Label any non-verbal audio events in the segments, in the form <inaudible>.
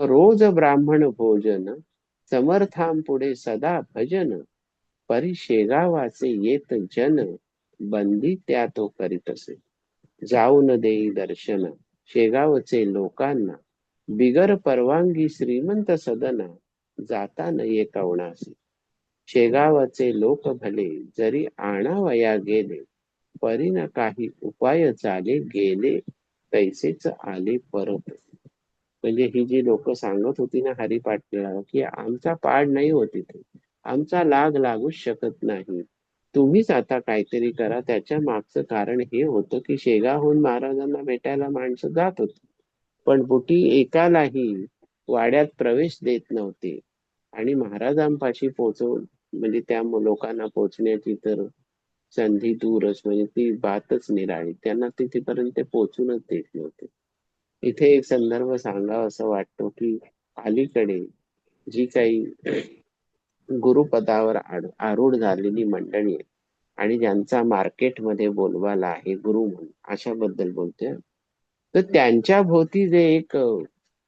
रोज ब्राह्मण भोजन समर्थांपुढे सदा भजन परी शेगावाचे येत जन बंदी त्या तो करीत असे. जाऊन देई दर्शन शेगावचे लोकांना बिगर परवानगी श्रीमंत सदना जाता नये कवणासी शेगावचे लोक भले जरी आणावया गेले परीन काही उपाय चाले गेले तैसेच आले परत. म्हणजे ही जी लोक सांगत होती ना हरिपाटला की आमचा पाड नाही होत इथे. आमचा लाग लागूच शकत नाही. तुम्हीच आता काहीतरी करा. त्याच्या मागचं कारण हे होतं की शेगावहून महाराजांना भेटायला माणसं जात होती. पण बुटी एकालाही वाड्यात प्रवेश देत नव्हते. आणि महाराजांपाशी पोचवून म्हणजे त्या लोकांना पोचण्याची तर संधी दूरच म्हणजे ती बातच निराळी. त्यांना तिथेपर्यंत पोचूनच देत नव्हते. इथे एक संदर्भ सांगावा असं वाटतो की अलीकडे जी काही गुरुपदावर आरूढ झालेली मंडळी आहे आणि ज्यांचा मार्केटमध्ये बोलवाला आहे गुरु म्हणून अशाबद्दल बोलतोय. तर त्यांच्या भोवती जे एक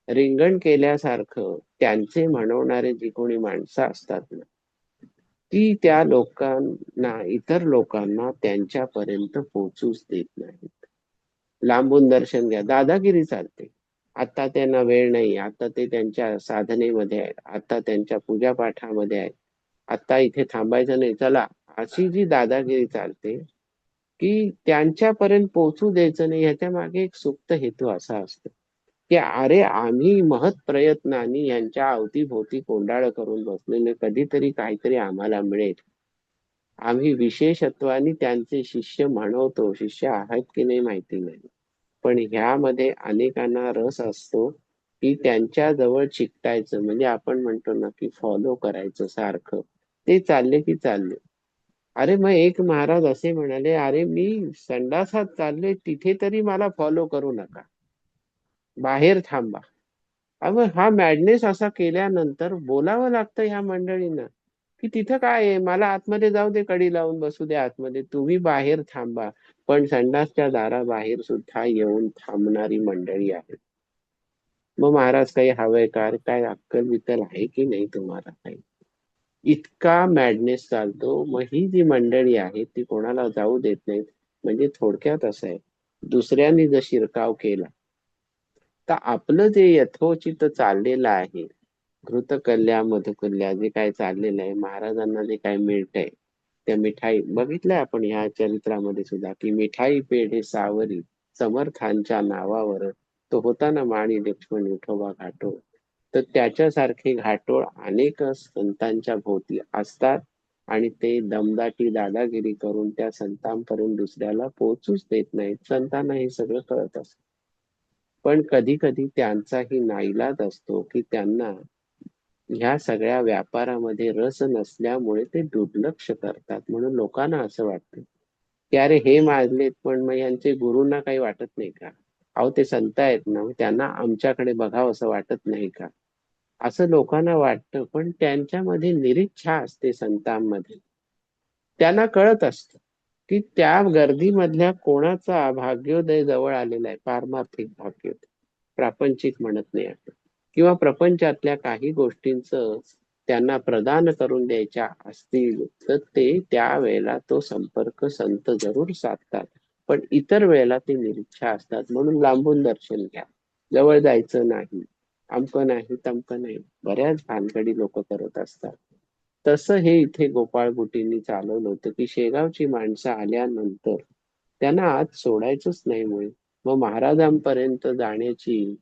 रिंगण केल्यासारखं त्यांचे म्हणवणारे जी कोणी माणसं असतात ना ती त्या लोकांना इतर लोकांना त्यांच्यापर्यंत पोचूच देत नाहीत. लांबून दर्शन घ्या. दादागिरी चालते. आता त्यांना वेळ नाही. आता ते त्यांच्या साधनेमध्ये आहेत. आता त्यांच्या पूजापाठामध्ये आहेत. आता इथे थांबायचं नाही. चला अशी जी दादागिरी चालते की त्यांच्यापर्यंत पोहोचू द्यायचं नाही ह्याच्या मागे एक सुप्त हेतू असा असतो की अरे आम्ही महत् प्रयत्नाने यांच्या अवतीभोवती कोंडाळ करून बसलेले कधीतरी काहीतरी आम्हाला मिळेल. आम्ही विशेषत्वाने त्यांचे शिष्य म्हणवतो. शिष्य आहेत की नाही माहिती नाही. पण ह्यामध्ये अनेकांना रस असतो की त्यांच्या जवळ चिकटायचं म्हणजे आपण म्हणतो ना की फॉलो करायचं सारखं. ते चालले की चालले. अरे मग एक महाराज असे म्हणाले अरे मी संडासात चालले तिथे तरी मला फॉलो करू नका. बाहेर थांबा. अग हा मॅडनेस असा केल्यानंतर बोलावं लागतं ह्या मंडळींना की तिथं काय आहे? मला आतमध्ये जाऊ दे कडी लावून बसू दे आतमध्ये. तुम्ही बाहेर थांबा. पण संडासच्या दाराबाहेर सुद्धा येऊन थांबणारी मंडळी आहे. मग महाराज काही हवेकार काय अक्कल बिक्कल आहे की नाही तुम्हाला? काही? इतका मॅडनेस चालतो. मग ही जी मंडळी आहे ती कोणाला जाऊ देत नाहीत? म्हणजे थोडक्यात असं आहे दुसऱ्यांनी जर शिरकाव केला तर आपलं जे यथोचित चाललेलं आहे घृतकल्या मधुकल्या जे काय चाललेलं आहे महाराजांना जे काय मिळतंय त्या मिठाई बघितलंय आपण ह्या चरित्रामध्ये सुद्धा की मिठाई पेढे सावरी समर्थांच्या नावावर. तो होता ना माणी लक्ष्मण विठोबा घाटो तर त्याच्यासारखे घाटोळ अनेक संतांच्या भोवती असतात आणि ते दमदाटी दादागिरी करून त्या संतांपर्यंत दुसऱ्याला पोहोचूच देत नाहीत. संतांना हे सगळं कळत असत. पण कधी कधी त्यांचाही नाईलाज असतो की त्यांना ह्या सगळ्या व्यापारामध्ये रस नसल्यामुळे ते दुर्लक्ष करतात. म्हणून लोकांना असं वाटतं की अरे हे माजलेत पण मग यांचे गुरुंना काही वाटत नाही का? अहो ते संत आहेत ना त्यांना आमच्याकडे बघावं असं वाटत नाही का? असं लोकांना वाटतं पण त्यांच्यामध्ये निरीच्छा असते संतांमध्ये. त्यांना कळत असत की त्या गर्दीमधल्या कोणाचा भाग्योदय जवळ आलेला आहे. पारमार्थिक भाग्योदय. प्रापंचिक म्हणत नाही आपण. किंवा प्रपंचातल्या काही गोष्टींचं त्यांना प्रदान करून द्यायच्या असतील तर ते त्यावेळेला तो संपर्क संत जरूर साधतात. पण इतर वेळेला ते निरीच्छा असतात. म्हणून लांबून दर्शन घ्या. जवळ जायचं नाही. अमक नाही तमक नाही. बऱ्याच भानगडी लोक करत असतात. तसं हे इथे गोपाळ गुटींनी चालवलं होतं की शेगावची माणसं आल्यानंतर त्यांना आज सोडायचंच नाही मुळे मग महाराजांपर्यंत जाण्याची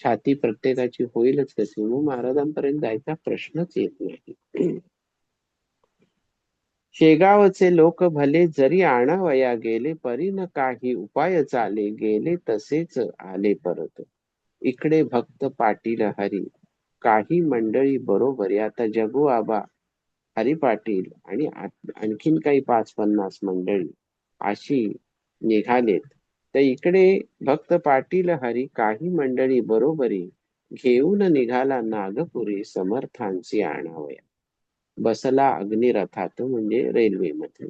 छाती प्रत्येकाची होईलच कशी मग महाराजांपर्यंत जायचा प्रश्नच येत नाही. शेगावचे लोक भले जरी आणावया गेले परी न काही उपाय चाले गेले तसेच आले परत. इकडे भक्त पाटील हरी काही मंडळी बरोबर. आता जगू आबा हरी पाटील आणि आणखीन काही पाच पन्नास मंडळी अशी निघालेत. तर इकडे भक्त पाटील हरी काही मंडळी बरोबरी घेऊन निघाला नागपुरी समर्थांची आणावया. बसला अग्निरथात म्हणजे रेल्वेमध्ये.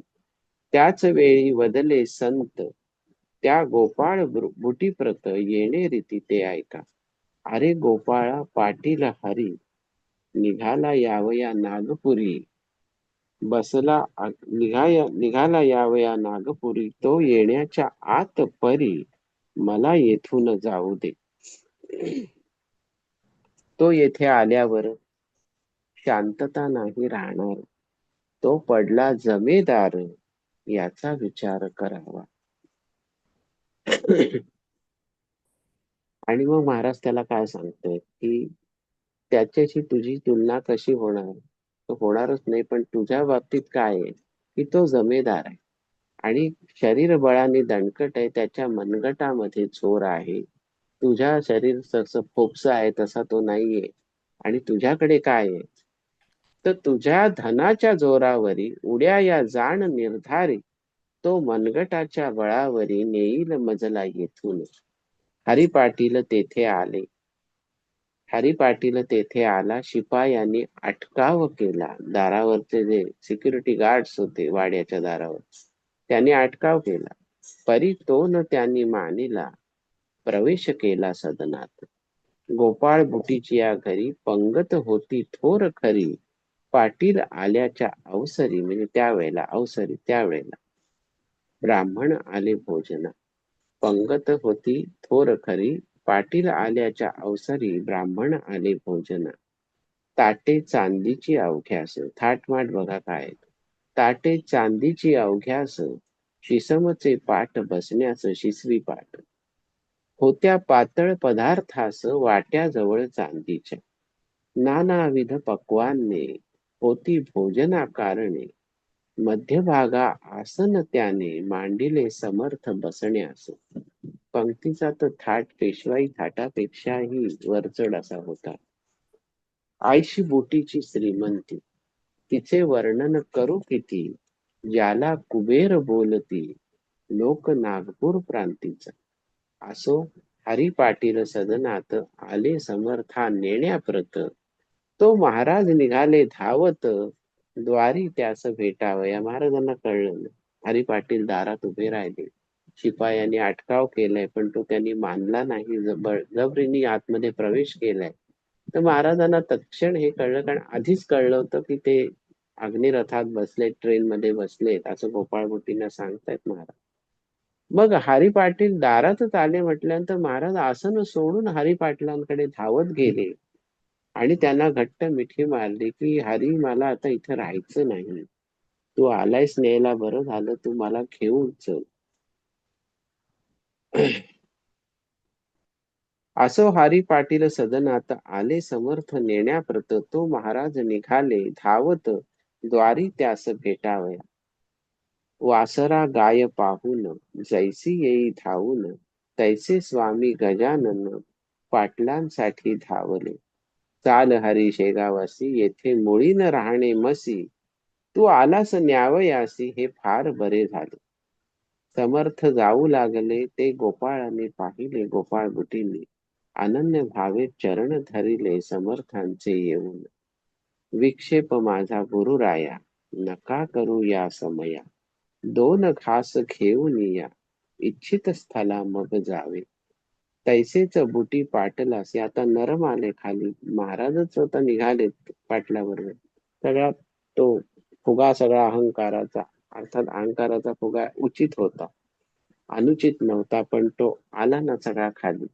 त्याच वेळी वदले संत त्या गोपाळ बुटीप्रत येणे रीती ते ऐका. अरे गोपाळा पाटील हरी निघाला यावया नागपुरी. बसला निघाया निघाला यावया नागपुरी तो येण्याच्या आत परी. मला येथून जाऊ दे. तो येथे आल्यावर शांतता नाही राहणार. तो पडला जमेदार याचा विचार करावा. आणि मग महाराज त्याला काय सांगतोय की त्याच्याशी तुझी तुलना कशी होणार? होणारच नाही पण तुझ्या बाबतीत काय आहे? की तो जमेदार आहे. आणि शरीर बळाने दणकट आहे त्याच्या मनगटामध्ये चोर आहे. तुझ्या शरीर जसं फोपस आहे तसा तो नाहीये. आणि तुझ्याकडे काय आहे? तर तुझ्या धनाच्या जोरावरी उड्या या जाण निर्धारी तो मनगटाच्या बळावरी नेईल मजला येथून. हरी पाटील तेथे आले. हरी पाटील तेथे आला शिपायांनी अटकाव केला. दारावरचे जे सिक्युरिटी गार्ड्स होते वाड्याच्या दारावर त्यांनी अटकाव केला. परी तो न त्यांनी मानिला प्रवेश केला सदनात. गोपाळ बुटीची या घरी पंगत होती थोर खरी. पाटील आल्याच्या अवसरी म्हणजे त्यावेळेला अवसरी त्यावेळेला. ब्राह्मण आले भोजना. पंगत होती थोर खरी पाटील आल्याच्या अवसरी ब्राह्मण आले भोजना. ताटे चांदीची अवघ्यास थाटमाट बघा काय. ताटे चांदीची अवघ्यास शिसमचे पाठ बसण्यास शिसवी पाठ. होत्या पातळ पदार्थास वाट्याजवळ चांदीच्या. नानाविध पक्वाने होती भोजना कारणे. मध्यभागा आसन त्याने मांडिले समर्थ बसण्यास. पंक्तीचा तर थाट पेशवाई थाटापेक्षाही वरचढ असा होता. आईशी बोटीची श्रीमंती. तिचे वर्णन करू किती? ज्याला कुबेर बोलती. लोक नागपूर प्रांतीचा. असो हरी पाटील सदनात आले समर्था नेण्याप्रत. तो महाराज निघाले धावत. द्वारी त्यास भेटावया महाराजांना कळलं. हरी पाटील दारात उभे राहिले. शिपायांनी अटकाव केलाय पण तो त्यांनी मानला नाही. जबरीने आतमध्ये प्रवेश केलाय. तर महाराजांना तत्क्षण हे कळलं कारण आधीच कळलं होतं की ते अग्निरथात बसले ट्रेन मध्ये बसलेत असं गोपाळ मोठींना सांगतायत महाराज. मग हरी पाटील दारातच आले म्हटल्यानंतर महाराज आसन सोडून हरी पाटलांकडे धावत गेले. आणि त्यांना घट्ट मिठी मारली की हरी मला आता इथं राहायचं नाही. तू आलायस न्यायला बरं झालं. तू मला घेऊन चल. <clears throat> असो हारी पाटील सदनात आले समर्थ नेण्याप्रत तो महाराज निघाले धावत द्वारी त्यास भेटावया. वासरा गाय पाहून जैसी येई धावून तैसे स्वामी गजानन पाटलांसाठी धावले. चाल हरी शेगावासी येथे मुळी न राहणे मसी तू आलास न्यावयासी हे फार बरे झाले. समर्थ जाऊ लागले ते गोपाळाने पाहिले गोपाळ बुटीने. अनन्य भावे चरण धरिले समर्थांचे येऊन. विक्षेप माझा गुरुराया नका करू या समया. दोन खास घेऊन या इच्छित स्थला मग जावे. तैसेच बुटी पाटलासे आता नरम आले खाली. महाराजच आता निघालेत पाटलाबरोबर. सगळा तो फुगा सगळा अहंकाराचा. अर्थात अहंकाराचा फुगा उचित होता. अनुचित नव्हता पण तो आला ना सगळा खाली.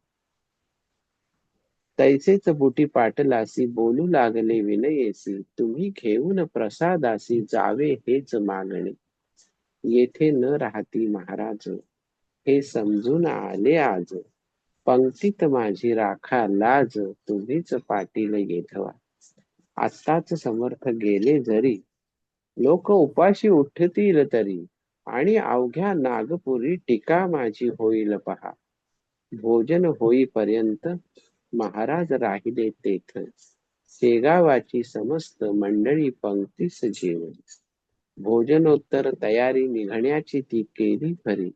तैसेच बुटी पाटलासी बोलू लागले विनयेसी तुम्ही घेऊन प्रसादासी जावे हेच मागणे. येथे न राहती महाराज हे समजून आले आज. पंक्तीत माझी राखा लाज तुम्हीच पाटील येथवा आत्ताच समर्थ गेले जरी लोक उपाशी उठतील तरी. आणि अवघ्या नागपुरी टीका माझी होईल पहा. भोजन होईपर्यंत महाराज राहिले तेथ. शेगावाची समस्त मंडळी पंक्तीस जेवण भोजनोत्तर तयारी निघण्याची ती केली खरी.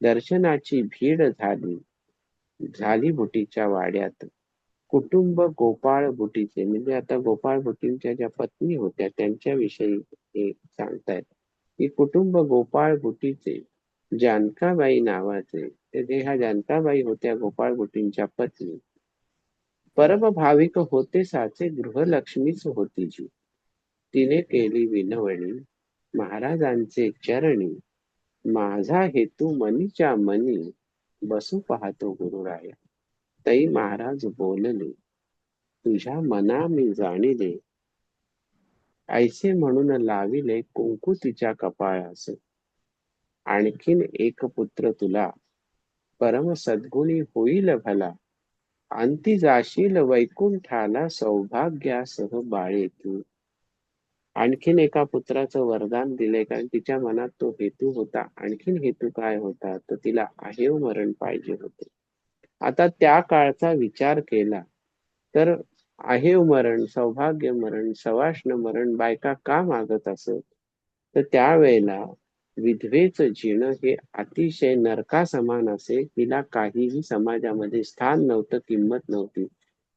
दर्शनाची भीड झाली. झाली बुटीच्या वाड्यात. कुटुंब गोपाळ बुटीचे म्हणजे आता गोपाळ बुटींच्या ज्या पत्नी होत्या त्यांच्याविषयी हे सांगतायत. की कुटुंब गोपाळ बुटीचे जानकाबाई नावाचे ते ह्या जानकाबाई होत्या गोपाळ बुटींच्या पत्नी परम भाविक होते साचे गृहलक्ष्मीच होती जी. तिने केली विनवणी महाराजांचे चरणी माझा हेतू मनीच्या मनी बसू पाहतो गुरुराया. तई महाराज बोलले तुझ्या मना मी जाणिले. ऐसे म्हणून लाविले कुंकू तिच्या कपाळास आणखीन एक पुत्र तुला. परम सद्गुणी होईल भला. अंती जाशील वैकुंठाला सौभाग्यासह बाळे तू आणखीन एका पुत्राचं वरदान दिले कारण तिच्या मनात तो हेतू होता. आणखीन हेतू काय होता? तर तिला आहेव मरण पाहिजे होते. आता त्या काळचा विचार केला. तर आहेव मरण सौभाग्य मरण सवाष्ण मरण बायका का मागत असत? तर त्यावेळेला विधवेचं जिणं हे अतिशय नरका समान असे तिला काहीही समाजामध्ये स्थान नव्हतं किंमत नव्हती.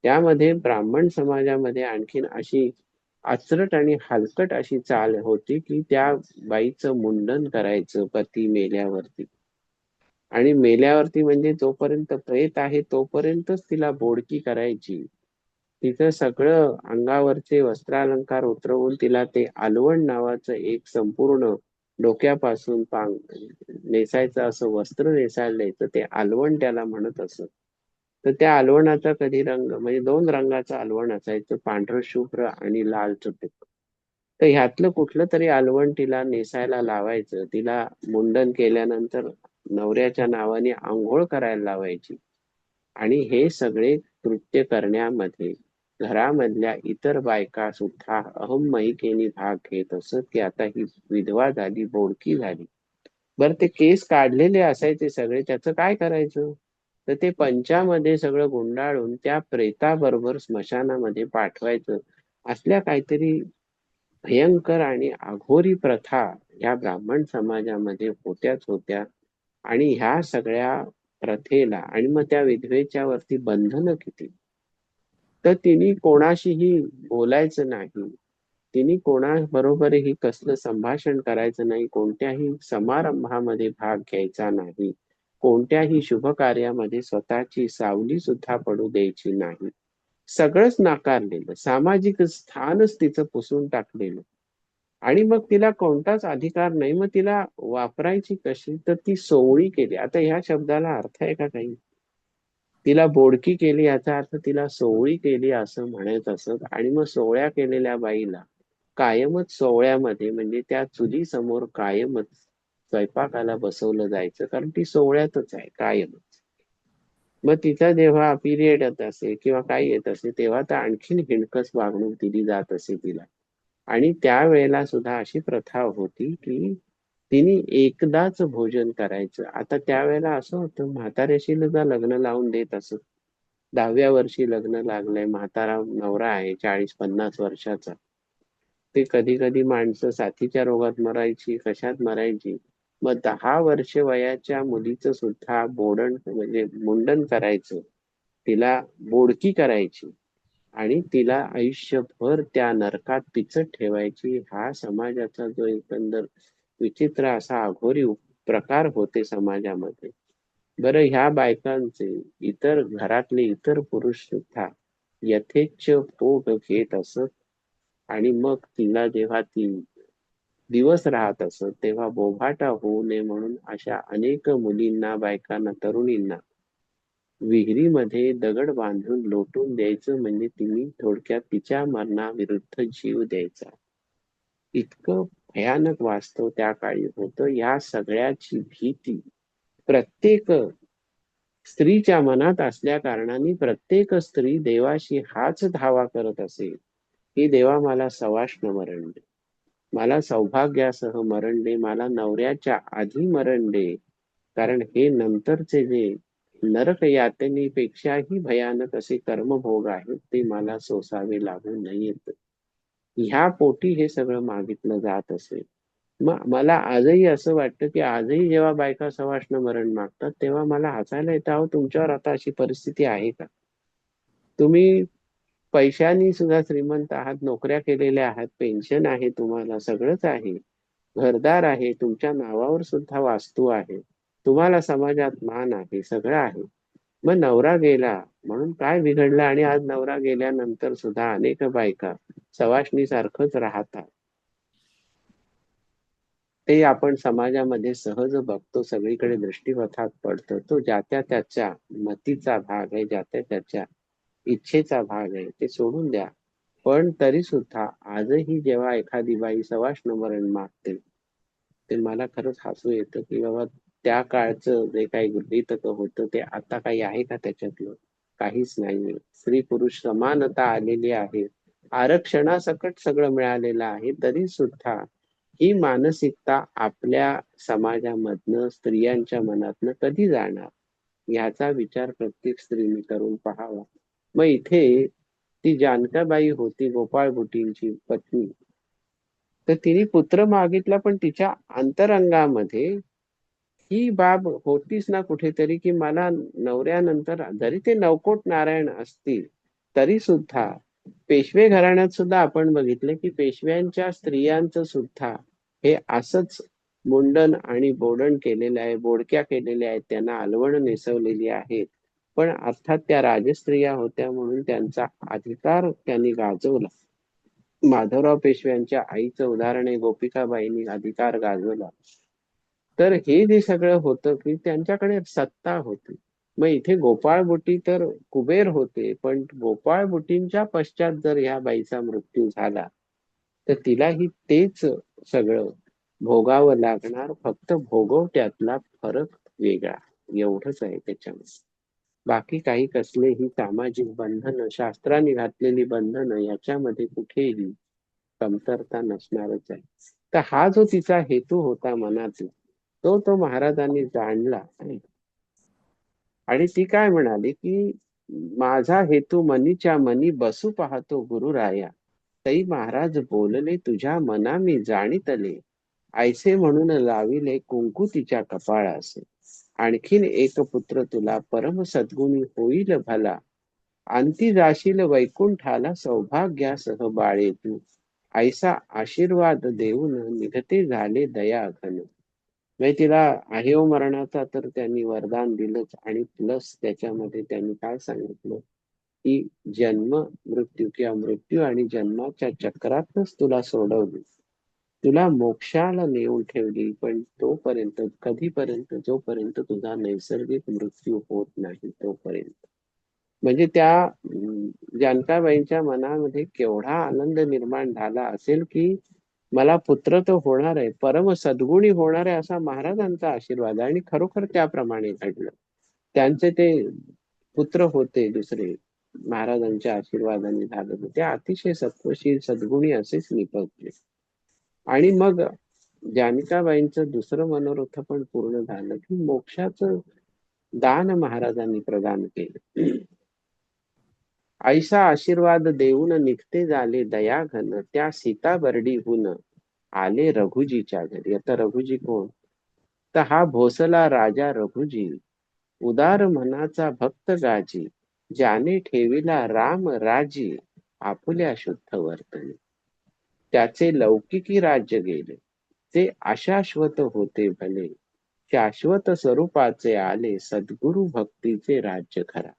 त्यामध्ये ब्राह्मण समाजामध्ये आणखीन अशी आचरट आणि हलकट अशी चाल होती की त्या बाईचं मुंडन करायचं पती मेल्यावरती. आणि मेल्यावरती म्हणजे जोपर्यंत प्रेत आहे तोपर्यंतच तिला बोडकी करायची. तिचं सगळं अंगावरचे वस्त्रालंकार उतरवून तिला ते आलवण नावाचं एक संपूर्ण डोक्यापासून पांग नेसायचं असं वस्त्र नेसायला द्यायचं ते आलवण त्याला म्हणत असत. तर त्या आलवणाचा कधी रंग म्हणजे दोन रंगाचं आलवण असायचं पांढरं शुभ्र आणि लाल चुटक तर ह्यातलं कुठलं तरी आलवण तिला नेसायला लावायचं. तिला मुंडन केल्यानंतर नवऱ्याच्या नावाने आंघोळ करायला लावायची. आणि हे सगळे कृत्य करण्यामध्ये घरामधल्या इतर बायका सुद्धा अहममहिकेने भाग घेत असत की आता ही विधवा झाली बोडकी झाली. बर ते केस काढलेले असायचे सगळे त्याचं काय करायचं? तर ते पंचामध्ये सगळं गुंडाळून त्या प्रेताबरोबर स्मशानामध्ये पाठवायचं. असल्या काहीतरी भयंकर आणि अघोरी प्रथा या ब्राह्मण समाजामध्ये होत्याच होत्या. आणि ह्या सगळ्या प्रथेला आणि मग त्या विधवेच्या वरती बंधन किती? तर तिने कोणाशीही बोलायचं नाही. तिने कोणाबरोबरही कसलं संभाषण करायचं नाही. कोणत्याही समारंभामध्ये भाग घ्यायचा नाही. कोणत्याही शुभ कार्यामध्ये स्वतःची सावली सुद्धा पडू द्यायची नाही. सगळंच नाकारलेलं सामाजिक स्थानच तिचं पुसून टाकलेलं. आणि मग तिला कोणताच अधिकार नाही. मग तिला वापरायची कशी? तर ती सोवळी केली. आता ह्या शब्दाला अर्थ आहे का काही? तिला बोडकी केली याचा अर्थ तिला सोवळी केली असं म्हणत असत. आणि मग सोहळ्या केलेल्या बाईला कायमच सोहळ्यामध्ये म्हणजे त्या चुली समोर कायमच स्वयंपाकाला बसवलं जायचं. कारण ती सोहळ्यातच आहे कायमच. मग तिचा जेव्हा पिरियड येत असे किंवा काय येत असे तेव्हा तर आणखीन हिणकस वागणूक दिली जात असे तिला. आणि त्यावेळेला सुद्धा अशी प्रथा होती की तिने एकदाच भोजन करायचं. आता त्यावेळेला असं होतं म्हाताऱ्याशी सुद्धा लग्न लावून देत असत दहाव्या वर्षी लग्न लागलंय म्हातारा नवरा आहे चाळीस पन्नास वर्षाचा ते कधी कधी माणसं साथीच्या रोगात मरायची कशात मरायची मग दहा वर्ष वयाच्या मुलीचं सुद्धा बोडण म्हणजे मुंडन करायचं तिला बोडकी करायची. आणि तिला आयुष्यभर त्या नरकात पिचत ठेवायची. हा समाजाचा जो एकंदर विचित्र असा अघोरी प्रकार होते समाजामध्ये. बरं ह्या बायकांचे इतर घरातले इतर पुरुष सुद्धा यथेच्छ पोट घेत असत आणि मग तिला जेव्हा ती दिवस राहत असत तेव्हा बोभाटा होऊ नये म्हणून अशा अनेक मुलींना बायकांना तरुणींना विहिरीमध्ये दगड बांधून लोटून द्यायचं म्हणजे तिने थोडक्यात तिच्या मरणाविरुद्ध जीव द्यायचा. इतकं भयानक वास्तव त्या काळी होतं. या सगळ्याची भीती प्रत्येक स्त्रीच्या मनात असल्या कारणाने प्रत्येक स्त्री देवाशी हाच धावा करत असेल की देवा मला सवाष्ण मरण दे मला सौभाग्यासह मरण दे मला नवऱ्याच्या आधी मरण दे कारण हे नंतरचे जे नरकयातनेपेक्षाही भयानक असे कर्मभोग आहेत ते मला सोसावे लागू नयेत ह्या पोटी हे सगळं मागितलं जात असेल मग मला आजही असं वाटतं की आजही जेव्हा बायका सवाष्ण मरण मागतात तेव्हा मला हसायला येतं अहो तुमच्यावर आता अशी परिस्थिती आहे का? तुम्ही पैशानी सुद्धा श्रीमंत आहात नोकऱ्या केलेल्या आहात पेन्शन आहे तुम्हाला सगळंच आहे. घरदार आहे तुमच्या नावावर सुद्धा वास्तू आहे. तुम्हाला समाजात मान आहे सगळं आहे. मग नवरा गेला म्हणून काय बिघडलं? आणि आज नवरा गेल्यानंतर सुद्धा अनेक बायका सवाष्णी सारखंच राहतात. ते आपण समाजामध्ये सहज बघतो सगळीकडे दृष्टीपथात पडतो. तो ज्या त्या त्याच्या मतीचा भाग आहे ज्या त्या त्याच्या इच्छेचा भाग आहे ते सोडून द्या. पण तरी सुद्धा आजही जेव्हा एखादी बाई सवाष्ण मरण मागते ते मला खरंच हसू येतं की बाबा त्या काळचं जे काही गृहितक होतं ते आता काही आहे का त्याच्यातलं? काहीच नाही स्त्री पुरुष समानता आलेली आहे. आरक्षणासकट सगळं मिळालेलं आहे तरी सुद्धा ही मानसिकता आपल्या समाजामधनं स्त्रियांच्या मनातनं कधी जाणार? याचा विचार प्रत्येक स्त्रीने करून पाहावा. मग इथे ती जानकाबाई होती गोपाळ बुटींची पत्नी. तर तिने पुत्र मागितला पण तिच्या अंतरंगामध्ये ही बाब होतीच ना कुठेतरी की मला नवऱ्यानंतर जरी ते नवकोट नारायण असतील तरी सुद्धा पेशवे घराण्यात सुद्धा आपण बघितले की पेशव्यांच्या स्त्रियांचं सुद्धा हे असंच मुंडन आणि बोडण केलेलं आहे बोडक्या केलेल्या आहेत त्यांना अलवण नेसवलेली आहेत. पण अर्थात त्या राजस्त्रिया होत्या म्हणून त्यांचा अधिकार त्यांनी गाजवला. माधवराव पेशव्यांच्या आईचं उदाहरण आहे गोपिकाबाईंनी अधिकार गाजवला. तर हे जे सगळं होतं की त्यांच्याकडे सत्ता होती. मग इथे गोपाळ बुटी तर कुबेर होते पण गोपाळ बुटींच्या पश्चात जर ह्या बाईचा मृत्यू झाला तर तिलाही तेच सगळं भोगावं लागणार. फक्त भोगवट्यातला फरक वेगळा. एवढंच आहे त्याच्यामध्ये. बाकी काही कसलेही सामाजिक बंधन शास्त्राने घातलेली बंधन याच्यामध्ये कुठेही कमतरता नसणारच आहे. तर हा जो तिचा हेतू होता मनातला तो तो महाराजांनी जाणला आणि ती काय म्हणाली की माझा हेतू मनीच्या मनी बसू पाहतो गुरुराया. तई महाराज बोलले तुझ्या मना मी जाणीतले. ऐसे म्हणून लाविले कुंकू तिच्या कपाळास. आणखीन एक पुत्र तुला परम सद्गुणी होईल भला. अंती जाशील वैकुंठाला सौभाग्यासह बाळे तू. ऐसा आशीर्वाद देऊन निघते झाले दया घन म्हणजे तिला आहे हो मरणाचा तर त्यांनी वरदान दिलंच आणि प्लस त्याच्यामध्ये त्यांनी काय सांगितलं? की जन्म मृत्यू किंवा मृत्यू आणि जन्माच्या चक्रातच तुला सोडवली. तुला मोक्षाला नेऊन ठेवली पण तोपर्यंत कधीपर्यंत जोपर्यंत तुझा नैसर्गिक मृत्यू होत नाही तोपर्यंत. म्हणजे त्या जानकाबाईंच्या मनामध्ये केवढा आनंद निर्माण झाला असेल की मला पुत्र तर होणार आहे परम सद्गुणी होणार आहे असा महाराजांचा आशीर्वाद आहे. आणि खरोखर त्याप्रमाणे घडलं. त्यांचे ते पुत्र होते दुसरे. महाराजांच्या आशीर्वादाने झालं ते अतिशय सत्वशील सद्गुणी असेच निपजले आणि मग जानिकाबाईंचं दुसरं मनोरथ पण पूर्ण झालं की मोक्षाचं दान महाराजांनी प्रदान केलं. ऐसा आशीर्वाद देऊन निघते झाले दयाघन त्या सीताबर्डीहून आले रघुजीच्या घरी. आता रघुजी कोण? तर हा भोसला राजा रघुजी उदार मनाचा भक्त गाजी ज्याने ठेविला राम राजी आपुल्या शुद्ध वर्तने. त्याचे लौकिकी राज्य गेले ते अशाश्वत होते भले. शाश्वत स्वरूपाचे आले सद्गुरु भक्तीचे राज्य खरा.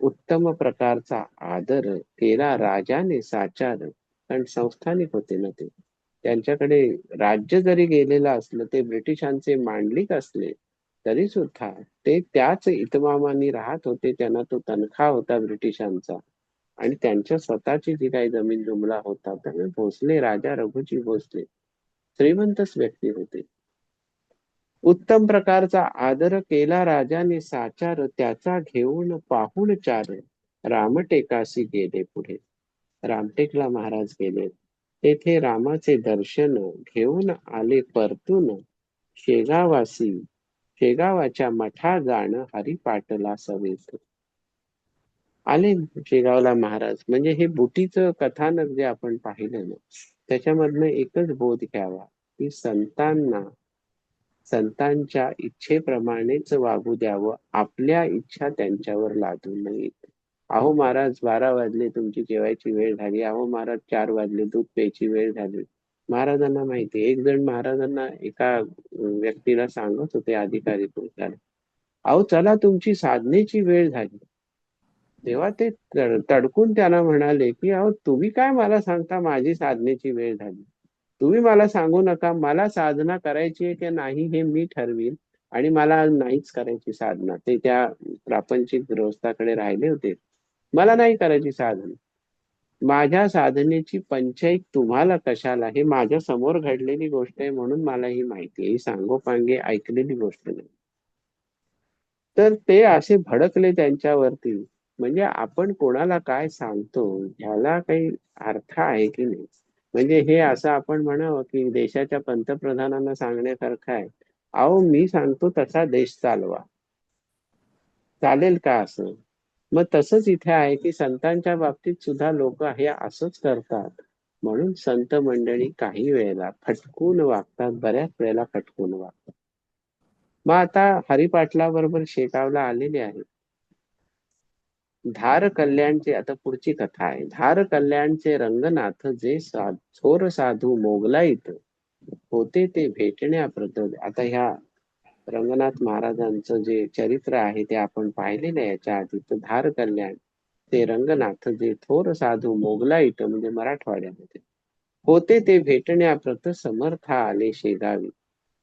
उत्तम प्रकारचा आदर केला राजाने साचार कारण संस्थानिक होते ना ते. त्यांच्याकडे राज्य जरी गेलेलं असलं ते ब्रिटिशांचे मांडलिक असले तरी सुद्धा ते त्याच इतमामानी राहत होते त्यांना तो तनखा होता ब्रिटिशांचा. आणि त्यांच्या स्वतःची जी काही जमीन जुमला होता त्यामुळे भोसले राजा रघुजी भोसले श्रीमंतच व्यक्ती होते. उत्तम प्रकारचा आदर केला राजाने साचार त्याचा घेऊन पाहून चार. रामटेकाशी गेले पुढे. रामटेकला महाराज गेले. तेथे रामाचे दर्शन घेऊन आले परतून. शेगावासी शेगावाच्या मठा जाण हरिपाटला सवेत. आले शेगावला महाराज. म्हणजे हे बुटीचं कथानक जे आपण पाहिलं ना त्याच्यामधनं एकच बोध घ्यावा की संतांना संतांच्या इच्छेप्रमाणेच वागू द्यावं. आपल्या इच्छा त्यांच्यावर लादू नयेत अहो महाराज बारा वाजले तुमची जेवायची वेळ झाली. अहो महाराज चार वाजले दूध प्यायची वेळ झाली. महाराजांना माहिती एक जण महाराजांना एका व्यक्तीला सांगत होते अधिकारी पुरुषाला अहो चला तुमची साधनेची वेळ झाली. तेव्हा ते तडकून त्याला म्हणाले की अहो तुम्ही काय मला सांगता? माझी साधनेची वेळ झाली. तुम्ही मला सांगू नका मला साधना करायची आहे की नाही हे मी ठरवीन आणि मला नाहीच करायची साधना. ते त्या प्रापंचिक गृहस्थाकडे राहिले होते. मला नाही करायची साधना. माझ्या साधनेची पंचायत तुम्हाला कशाला? हे माझ्यासमोर घडलेली गोष्ट आहे म्हणून मला ही माहिती आहे. ही सांगोपांगे ऐकलेली गोष्ट नाही. तर ते असे भडकले त्यांच्यावरती. म्हणजे आपण कोणाला काय सांगतो ह्याला काही अर्थ आहे की नाही? म्हणजे हे असं आपण म्हणावं की देशाच्या पंतप्रधानांना सांगण्यासारखं आहे. अहो मी सांगतो तसा देश चालवा. चालेल का असं? मग तसंच इथे आहे की संतांच्या बाबतीत सुद्धा लोक हे असंच करतात. म्हणून संत मंडळी काही वेळेला फटकून वागतात बऱ्याच वेळेला फटकून वागतात. मग आता हरिपाटला बरोबर शेकावला आलेले आहेत. धार कल्याणचे आता पुढची कथा आहे. धार कल्याणचे रंगनाथ जे थोर साधू मोगलाईत होते ते भेटण्याप्रत आता ह्या रंगनाथ महाराजांचं जे चरित्र आहे ते आपण पाहिलेलं आहे याच्या आधी तर धार कल्याण ते रंगनाथ जे थोर साधू मोगलाईत म्हणजे मराठवाड्यामध्ये होते ते भेटण्याप्रत समर्थ आले शेगावी.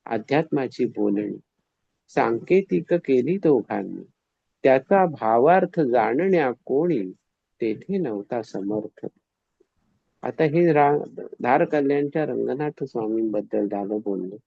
अध्यात्माची बोलणी. सांकेतिक केली दोघांनी. त्याचा भावार्थ जाणण्या कोणी तेथे नव्हता समर्थ. आता हे रा धार कल्याणच्या रंगनाथ स्वामींबद्दल झालं बोललो.